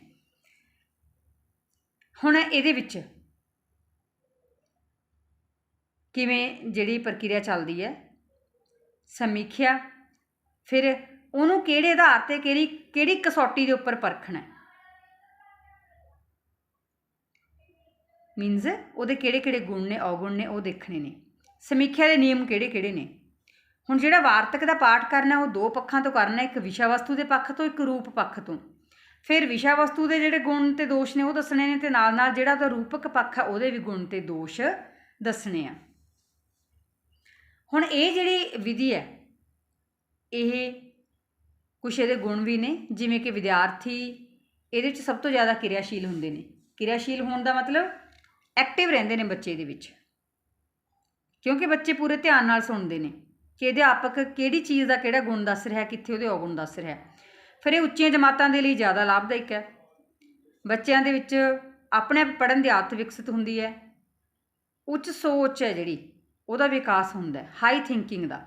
ਹੁਣ ਇਹਦੇ ਵਿੱਚ ਕਿਵੇਂ ਜਿਹੜੀ ਪ੍ਰਕਿਰਿਆ ਚੱਲਦੀ ਹੈ? ਸਮੀਖਿਆ, ਫਿਰ ਉਹਨੂੰ ਕਿਹੜੇ ਆਧਾਰ ਤੇ ਕਿਹੜੀ ਕਿਹੜੀ ਕਸੌਟੀ ਦੇ ਉੱਪਰ ਪਰਖਣਾ ਹੈ? ਮੀਨਸ ਉਹਦੇ ਕਿਹੜੇ ਕਿਹੜੇ ਗੁਣ ਨੇ, ਔਗੁਣ ਨੇ, ਉਹ ਦੇਖਣੇ ਨੇ। ਸਮੀਖਿਆ ਦੇ ਨਿਯਮ ਕਿਹੜੇ ਕਿਹੜੇ ਨੇ? ਹੁਣ ਜਿਹੜਾ ਵਾਰਤਕ ਦਾ ਪਾਠ ਕਰਨਾ, ਉਹ ਦੋ ਪੱਖਾਂ ਤੋਂ ਕਰਨਾ, ਇੱਕ ਵਿਸ਼ਾ ਵਸਤੂ ਦੇ ਪੱਖ ਤੋਂ, ਇੱਕ ਰੂਪ ਪੱਖ ਤੋਂ। ਫਿਰ ਵਿਸ਼ਾ ਵਸਤੂ ਦੇ ਜਿਹੜੇ ਗੁਣ ਤੇ ਦੋਸ਼ ਨੇ, ਉਹ ਦੱਸਣੇ ਨੇ ਤੇ ਨਾਲ ਨਾਲ ਜਿਹੜਾ ਉਹਦਾ ਰੂਪਕ ਪੱਖ ਆ, ਉਹਦੇ ਵੀ ਗੁਣ ਤੇ ਦੋਸ਼ ਦੱਸਣੇ ਆ। ਹੁਣ ਇਹ ਜਿਹੜੀ ਵਿਧੀ ਹੈ, ਇਹ ਕੁਛ ਇਹਦੇ ਗੁਣ ਵੀ ਨੇ, ਜਿਵੇਂ ਕਿ ਵਿਦਿਆਰਥੀ ਇਹਦੇ ਵਿੱਚ ਸਭ ਤੋਂ ਜ਼ਿਆਦਾ ਕਿਰਿਆਸ਼ੀਲ ਹੁੰਦੇ ਨੇ। ਕਿਰਿਆਸ਼ੀਲ ਹੋਣ ਦਾ ਮਤਲਬ ਐਕਟਿਵ ਰਹਿੰਦੇ ਨੇ ਬੱਚੇ ਦੇ ਵਿੱਚ। ਕਿਉਂਕਿ ਬੱਚੇ ਪੂਰੇ ਧਿਆਨ ਨਾਲ ਸੁਣਦੇ ਨੇ ਕਿ ਅਧਿਆਪਕ ਕਿਹੜੀ ਚੀਜ਼ ਦਾ ਕਿਹੜਾ ਗੁਣ ਦੱਸ ਰਿਹਾ, ਕਿੱਥੇ ਉਹਦੇ ਔਗੁਣ ਦੱਸ ਰਿਹਾ। ਫਿਰ ਇਹ ਉੱਚੀਆਂ ਜਮਾਤਾਂ ਦੇ ਲਈ ਜ਼ਿਆਦਾ ਲਾਭਦਾਇਕ ਹੈ। ਬੱਚਿਆਂ ਦੇ ਵਿੱਚ ਆਪਣੇ ਆਪ ਪੜ੍ਹਨ ਦੀ ਆਦਤ ਵਿਕਸਿਤ ਹੁੰਦੀ ਹੈ। ਉੱਚ ਸੋਚ ਹੈ ਜਿਹੜੀ, ਉਹਦਾ ਵਿਕਾਸ ਹੁੰਦਾ ਹੈ ਹਾਈ ਥਿੰਕਿੰਗ ਦਾ।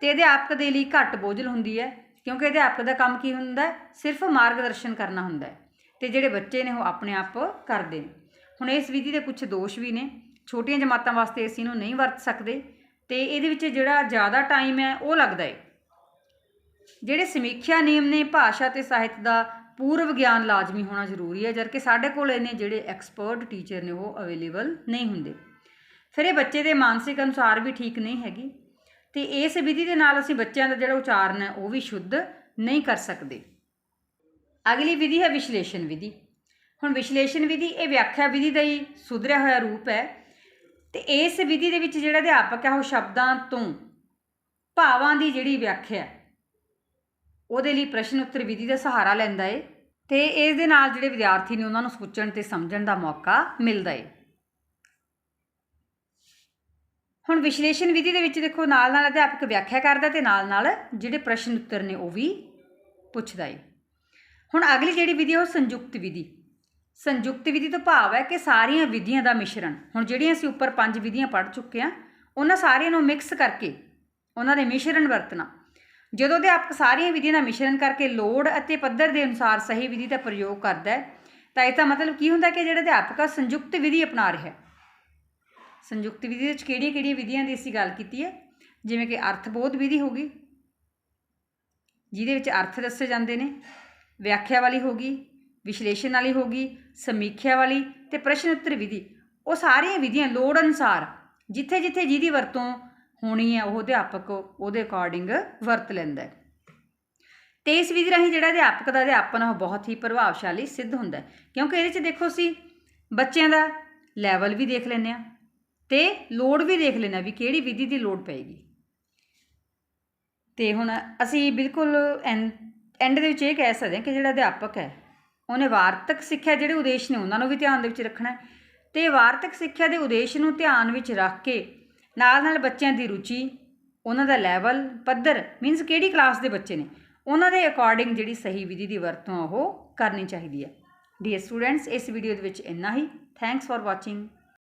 ਤੇ ਅਧਿਆਪਕ ਦੇ ਲਈ ਘੱਟ ਬੋਝਲ ਹੁੰਦੀ ਹੈ, ਕਿਉਂਕਿ ਅਧਿਆਪਕ ਦਾ ਕੰਮ ਕੀ ਹੁੰਦਾ ਹੈ? ਸਿਰਫ ਮਾਰਗਦਰਸ਼ਨ ਕਰਨਾ ਹੁੰਦਾ ਹੈ। ਤੇ ਜਿਹੜੇ ਬੱਚੇ ਨੇ ਉਹ ਆਪਣੇ ਆਪ ਕਰਦੇ ਨੇ। ਹੁਣ ਇਸ ਵਿਧੀ ਦੇ ਕੁਝ ਦੋਸ਼ ਵੀ ਨੇ। ਛੋਟੀਆਂ ਜਮਾਤਾਂ ਵਾਸਤੇ ਅਸੀਂ ਇਹਨੂੰ ਨਹੀਂ ਵਰਤ ਸਕਦੇ ਤੇ ਇਹਦੇ ਵਿੱਚ ਜਿਹੜਾ ਜ਼ਿਆਦਾ ਟਾਈਮ ਹੈ ਉਹ ਲੱਗਦਾ ਹੈ ਜਿਹੜੇ ਸਮੀਖਿਆ ਨਿਯਮ ਨੇ ਭਾਸ਼ਾ ਤੇ ਸਾਹਿਤ ਦਾ ਪੂਰਵ ਗਿਆਨ ਲਾਜ਼ਮੀ ਹੋਣਾ ਜ਼ਰੂਰੀ ਹੈ, ਜਦਕਿ ਸਾਡੇ ਕੋਲ ਇਹਨੇ ਜਿਹੜੇ ਐਕਸਪਰਟ ਟੀਚਰ ਨੇ ਉਹ ਅਵੇਲੇਬਲ ਨਹੀਂ ਹੁੰਦੇ। ਫਿਰ ਇਹ ਬੱਚੇ ਦੇ ਮਾਨਸਿਕ ਅਨੁਸਾਰ ਵੀ ਠੀਕ ਨਹੀਂ ਹੈਗੀ ਤੇ ਇਸ ਵਿਧੀ ਦੇ ਨਾਲ ਅਸੀਂ ਬੱਚਿਆਂ ਦਾ ਜਿਹੜਾ ਉਚਾਰਨ ਹੈ ਉਹ ਵੀ ਸ਼ੁੱਧ ਨਹੀਂ ਕਰ ਸਕਦੇ। ਅਗਲੀ ਵਿਧੀ ਹੈ ਵਿਸ਼ਲੇਸ਼ਣ ਵਿਧੀ। ਹੁਣ ਵਿਸ਼ਲੇਸ਼ਣ ਵਿਧੀ, ਇਹ ਵਿਆਖਿਆ ਵਿਧੀ ਦਾ ਹੀ ਸੁਧਰਿਆ ਹੋਇਆ ਰੂਪ ਹੈ। ਤੇ ਇਸ ਵਿਧੀ ਦੇ ਵਿੱਚ ਜਿਹੜਾ ਅਧਿਆਪਕ ਹੈ, ਉਹ ਸ਼ਬਦਾਂ ਤੋਂ ਭਾਵਾਂ ਦੀ ਜਿਹੜੀ ਵਿਆਖਿਆ ਉਹਦੇ ਲਈ ਪ੍ਰਸ਼ਨ ਉੱਤਰ ਵਿਧੀ ਦਾ ਸਹਾਰਾ ਲੈਂਦਾ ਏ ਤੇ ਇਸ ਦੇ ਨਾਲ ਜਿਹੜੇ ਵਿਦਿਆਰਥੀ ਨੇ ਉਹਨਾਂ ਨੂੰ ਸੋਚਣ ਤੇ ਸਮਝਣ ਦਾ ਮੌਕਾ ਮਿਲਦਾ ਏ। ਹੁਣ ਵਿਸ਼ਲੇਸ਼ਣ ਵਿਧੀ ਦੇ ਵਿੱਚ ਦੇਖੋ ਨਾਲ ਨਾਲ ਅਧਿਆਪਕ ਵਿਆਖਿਆ ਕਰਦਾ ਤੇ ਨਾਲ ਨਾਲ ਜਿਹੜੇ ਪ੍ਰਸ਼ਨ ਉੱਤਰ ਨੇ, ਉਹ ਵੀ ਪੁੱਛਦਾ ਏ। ਹੁਣ ਅਗਲੀ ਜਿਹੜੀ ਵਿਧੀ ਹੈ, ਉਹ ਸੰਯੁਕਤ ਵਿਧੀ। ਸੰਯੁਕਤ ਵਿਧੀ ਤੋਂ ਭਾਵ ਹੈ ਕਿ ਸਾਰੀਆਂ ਵਿਧੀਆਂ ਦਾ ਮਿਸ਼ਰਣ। ਹੁਣ ਜਿਹੜੀਆਂ ਅਸੀਂ ਉੱਪਰ ਪੰਜ ਵਿਧੀਆਂ ਪੜ੍ਹ ਚੁੱਕੇ ਹਾਂ, ਉਹਨਾਂ ਸਾਰੀਆਂ ਨੂੰ ਮਿਕਸ ਕਰਕੇ ਉਹਨਾਂ ਦੇ ਮਿਸ਼ਰਣ ਵਰਤਣਾ। ਜਦੋਂ ਅਧਿਆਪਕ ਸਾਰੀਆਂ ਵਿਧੀਆਂ ਦਾ ਮਿਸ਼ਰਣ ਕਰਕੇ ਲੋੜ ਅਤੇ ਪੱਧਰ ਦੇ ਅਨੁਸਾਰ ਸਹੀ ਵਿਧੀ ਦਾ ਪ੍ਰਯੋਗ ਕਰਦਾ ਹੈ, ਤਾਂ ਇਹਦਾ ਮਤਲਬ ਕੀ ਹੁੰਦਾ ਕਿ ਜਿਹੜਾ ਅਧਿਆਪਕ ਆ, ਸੰਯੁਕਤ ਵਿਧੀ ਅਪਣਾ ਰਿਹਾ ਹੈ। ਸੰਯੁਕਤ ਵਿਧੀ ਵਿੱਚ ਕਿਹੜੀਆਂ ਕਿਹੜੀਆਂ ਵਿਧੀਆਂ ਦੀ ਅਸੀਂ ਗੱਲ ਕੀਤੀ ਹੈ? ਜਿਵੇਂ ਕਿ ਅਰਥਬੋਧ ਵਿਧੀ ਹੋ ਗਈ, ਜਿਹਦੇ ਵਿੱਚ ਅਰਥ ਦੱਸੇ ਜਾਂਦੇ ਨੇ, ਵਿਆਖਿਆ ਵਾਲੀ ਹੋ ਗਈ ਵਿਸ਼ਲੇਸ਼ਣ ਵਾਲੀ ਹੋ ਗਈ, ਸਮੀਖਿਆ ਵਾਲੀ ਤੇ ਪ੍ਰਸ਼ਨ ਉੱਤਰ ਵਿਧੀ। ਉਹ ਸਾਰੀਆਂ ਵਿਧੀਆਂ ਲੋੜ ਅਨੁਸਾਰ ਜਿੱਥੇ ਜਿੱਥੇ ਜਿਹਦੀ ਵਰਤੋਂ ਹੋਣੀ ਹੈ, ਉਹ ਅਧਿਆਪਕ ਉਹਦੇ ਅਕੋਰਡਿੰਗ ਵਰਤ ਲੈਂਦਾ ਹੈ। ਤੇ ਇਸ ਵਿਧੀ ਰਾਹੀਂ ਜਿਹੜਾ ਅਧਿਆਪਕ ਦਾ ਅਧਿਆਪਨ ਉਹ ਬਹੁਤ ਹੀ ਪ੍ਰਭਾਵਸ਼ਾਲੀ ਸਿੱਧ ਹੁੰਦਾ ਹੈ। ਕਿਉਂਕਿ ਇਹਦੇ 'ਚ ਦੇਖੋ ਅਸੀਂ ਬੱਚਿਆਂ ਦਾ ਲੈਵਲ ਵੀ ਦੇਖ ਲੈਂਦੇ ਆ ਤੇ ਲੋੜ ਵੀ ਦੇਖ ਲੈਂਦੇ ਹਾਂ ਵੀ ਕਿਹੜੀ ਵਿਧੀ ਦੀ ਲੋੜ ਪਏਗੀ। ਤੇ ਹੁਣ ਅਸੀਂ ਬਿਲਕੁਲ ਐਂਡ ਦੇ ਵਿੱਚ ਇਹ ਕਹਿ ਸਕਦੇ ਹਾਂ ਕਿ ਜਿਹੜਾ ਅਧਿਆਪਕ ਹੈ ਉਹਨੇ ਵਾਰਤਕ ਸਿੱਖਿਆ ਜਿਹੜੇ ਉਦੇਸ਼ ਨੇ ਉਹਨਾਂ ਨੂੰ ਵੀ ਧਿਆਨ ਦੇ ਵਿੱਚ ਰੱਖਣਾ ਹੈ। ਤੇ ਵਾਰਤਕ ਸਿੱਖਿਆ ਦੇ ਉਦੇਸ਼ ਨੂੰ ਧਿਆਨ ਵਿੱਚ ਰੱਖ ਕੇ ਨਾਲ ਨਾਲ ਬੱਚਿਆਂ ਦੀ ਰੁਚੀ, ਉਹਨਾਂ ਦਾ ਲੈਵਲ ਪੱਧਰ ਮੀਨਸ ਕਿਹੜੀ ਕਲਾਸ ਦੇ ਬੱਚੇ ਨੇ, ਉਹਨਾਂ ਦੇ ਅਕੋਰਡਿੰਗ ਜਿਹੜੀ ਸਹੀ ਵਿਧੀ ਦੀ ਵਰਤੋਂ ਆ ਉਹ ਕਰਨੀ ਚਾਹੀਦੀ ਹੈ। ਡੀਅਰ ਸਟੂਡੈਂਟਸ ਇਸ ਵੀਡੀਓ ਦੇ ਵਿੱਚ ਇੰਨਾ ਹੀ। Thanks for watching